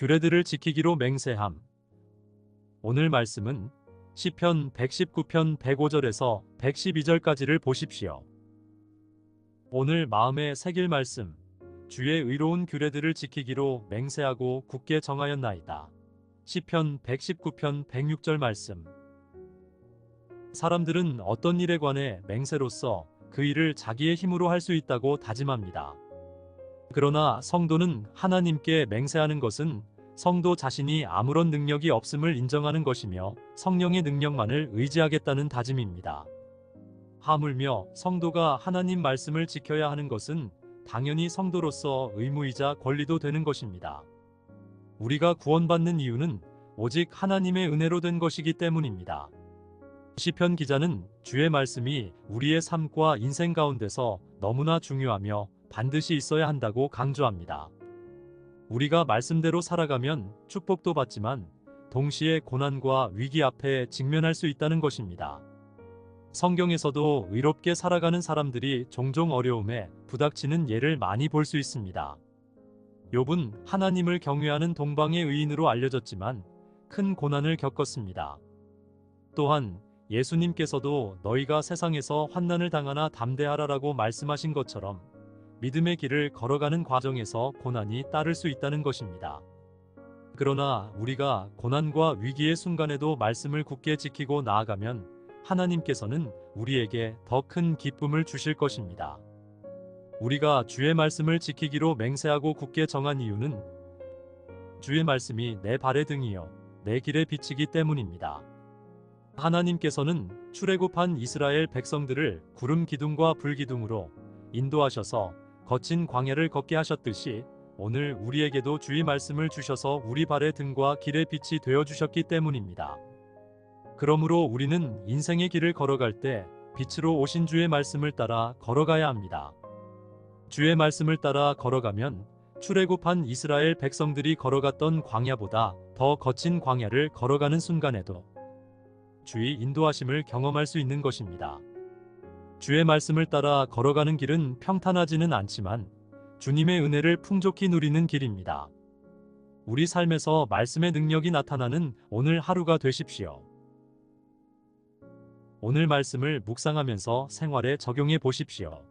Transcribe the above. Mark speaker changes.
Speaker 1: 규례들을 지키기로 맹세함. 오늘 말씀은 시편 119편 105절에서 112절까지를 보십시오. 오늘 마음에 새길 말씀. 주의 의로운 규례들을 지키기로 맹세하고 굳게 정하였나이다. 시편 119편 106절 말씀. 사람들은 어떤 일에 관해 맹세로서 그 일을 자기의 힘으로 할 수 있다고 다짐합니다. 그러나 성도는 하나님께 맹세하는 것은 성도 자신이 아무런 능력이 없음을 인정하는 것이며 성령의 능력만을 의지하겠다는 다짐입니다. 하물며 성도가 하나님 말씀을 지켜야 하는 것은 당연히 성도로서 의무이자 권리도 되는 것입니다. 우리가 구원받는 이유는 오직 하나님의 은혜로 된 것이기 때문입니다. 시편 기자는 주의 말씀이 우리의 삶과 인생 가운데서 너무나 중요하며 반드시 있어야 한다고 강조합니다. 우리가 말씀대로 살아가면 축복도 받지만 동시에 고난과 위기 앞에 직면할 수 있다는 것입니다. 성경에서도 의롭게 살아가는 사람들이 종종 어려움에 부닥치는 예를 많이 볼 수 있습니다. 욥은 하나님을 경외하는 동방의 의인으로 알려졌지만 큰 고난을 겪었습니다. 또한 예수님께서도 너희가 세상에서 환난을 당하나 담대하라라고 말씀하신 것처럼 믿음의 길을 걸어가는 과정에서 고난이 따를 수 있다는 것입니다. 그러나 우리가 고난과 위기의 순간에도 말씀을 굳게 지키고 나아가면 하나님께서는 우리에게 더 큰 기쁨을 주실 것입니다. 우리가 주의 말씀을 지키기로 맹세하고 굳게 정한 이유는 주의 말씀이 내 발의 등이요 내 길에 비치기 때문입니다. 하나님께서는 출애굽한 이스라엘 백성들을 구름 기둥과 불 기둥으로 인도하셔서 거친 광야를 걷게 하셨듯이 오늘 우리에게도 주의 말씀을 주셔서 우리 발의 등과 길의 빛이 되어 주셨기 때문입니다. 그러므로 우리는 인생의 길을 걸어갈 때 빛으로 오신 주의 말씀을 따라 걸어가야 합니다. 주의 말씀을 따라 걸어가면 출애굽한 이스라엘 백성들이 걸어갔던 광야보다 더 거친 광야를 걸어가는 순간에도 주의 인도하심을 경험할 수 있는 것입니다. 주의 말씀을 따라 걸어가는 길은 평탄하지는 않지만 주님의 은혜를 풍족히 누리는 길입니다. 우리 삶에서 말씀의 능력이 나타나는 오늘 하루가 되십시오. 오늘 말씀을 묵상하면서 생활에 적용해 보십시오.